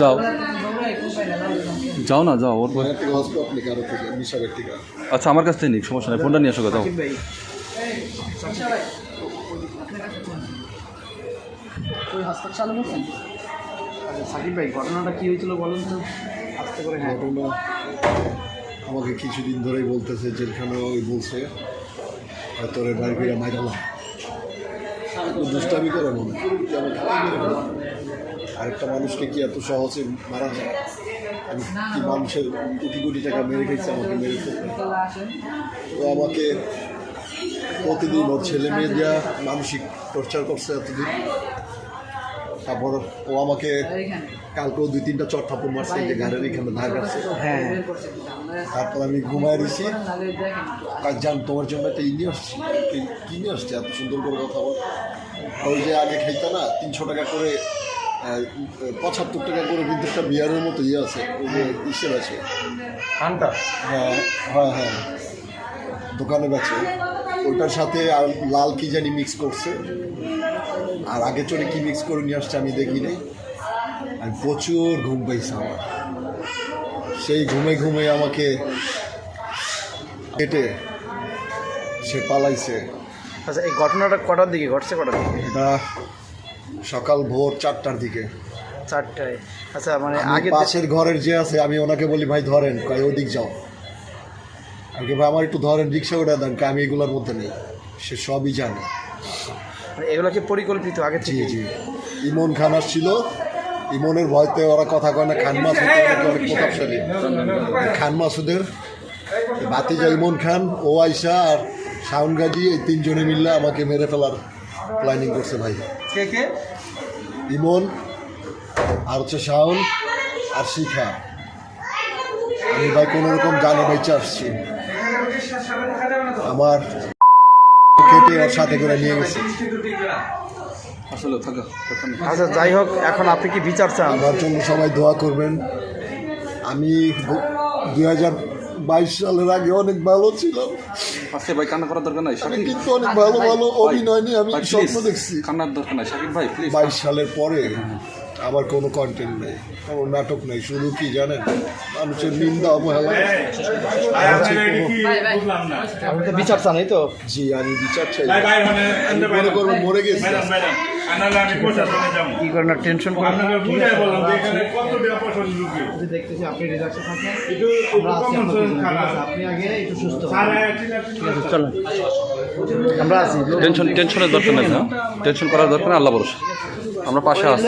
যাও। যাও না, যাও, ওর আচ্ছা আমার কাছ থেকে নিক, সমস্যা নেই, ফোনটা নিয়ে আসো যাও। সাকিব ভাই ঘটনাটা কি হয়েছিল বলুন তো আস্তে করে হ্যাঁ আমাকে কিছুদিন ধরেই বলতেছে জেলখানে ওই বলছে। তোর বাড়ি ফিরে মাইরালাম দুষ্টামি করে মনে। আরেকটা মানুষকে কি এত সহজে মারা যায়? আমি কি মানুষের কোটি কোটি টাকা মেরে খেয়েছি আমাকে মেরে তো আমাকে প্রতিদিন ওর ছেলে মেয়ে দেওয়া মানসিক টর্চার করছে এতদিন তারপর ও আমাকে কালকেও দুই তিনটা চট থাপ্পড় মারছে যে ঘাড়ের এখানে দাগ আছে হ্যাঁ। তারপর আমি ঘুমায় রয়েছি কাজ জান তোমার জন্য একটা ই নিয়ে আসছি। কি- কি নিয়ে আসছে? এত সুন্দর করে কথা বল। ওই যে আগে খাইতো না তিনশো টাকা করে পঁচাত্তর টাকা করে কিন্তু একটা বিয়ারের মতো ইয়ে আছে ওই যে ইসের আছে হ্যাঁ হ্যাঁ হ্যাঁ। দোকানে বেচে। ওইটার সাথে আর লাল কি জানি মিক্স করছে। আর আগে চলে কি মিক্স করে নিয়ে আসছে আমি দেখি নাই। আমি প্রচুর ঘুম পাইছে আমার। সেই ঘুমে ঘুমে আমাকে কেটে সে পালাইছে। আচ্ছা এই ঘটনাটা কটার দিকে? ঘটছে কটার দিকে? এটা সকাল ভোর চারটার দিকে। চারটায়। আচ্ছা মানে আগে পাশের ঘরের যে আছে আমি ওনাকে বলি ভাই ধরেন কয় ওদিক যাও। আগে ভাই আমার একটু ধরেন রিক্সা উঠে দেন আমি এগুলোর মধ্যে নেই। সে সবই জানে। এগুলো কি পরিকল্পিত আগে জি থেকে। জি। ইমন খান আসছিল। ইমনের ভয়তে ওরা কথা কয় না খান মাসুদ নাকি অনেক প্রতাপশালী খান মাসুদের বাতিজা ইমন খান ও আইসা আর শাউন গাজী এই তিনজনে মিললে আমাকে মেরে ফেলার প্ল্যানিং করছে ভাই। কে কে? ইমন আর হচ্ছে শাওন আর শিখা। আমি ভাই কোনো রকম জানে বেঁচে আসছি। আমার কেটে ওর সাথে করে নিয়ে গেছে। আসলে থাকা আচ্ছা যাই হোক এখন আপনি কি বিচার চান? আমার জন্য সবাই দোয়া করবেন। আমি দুই হাজার বাইশ সালের আগে অনেক ভালো ছিলাম। আজকে ভাই কান্না করার দরকার নাই শাকিব কিন্তু অনেক ভালো ভালো অভিনয় নিয়ে আমি স্বপ্ন দেখছি। কান্নার দরকার নাই শাকিব ভাই প্লিজ বাইশ সালের পরে। আমার কোনো কন্টেন্ট নেই কোনো নাটক নেই শুধু কি জানেন? মানুষের নিন্দা অবহেলা। আপনি তো বিচার চান এই তো। জি আমি বিচার চাই। ভাই ভাই মানে আমি মনে করব মরে গেছি। কি করেন টেনশন করেন? দেখতেছি আপনি রিল্যাক্সে থাকেন আপনি আগে একটু সুস্থ চলেন। আমরা আছি। টেনশন টেনশনের দরকার নাই না টেনশন করার দরকার আল্লাহ ভরসা। আমরা পাশে আছি।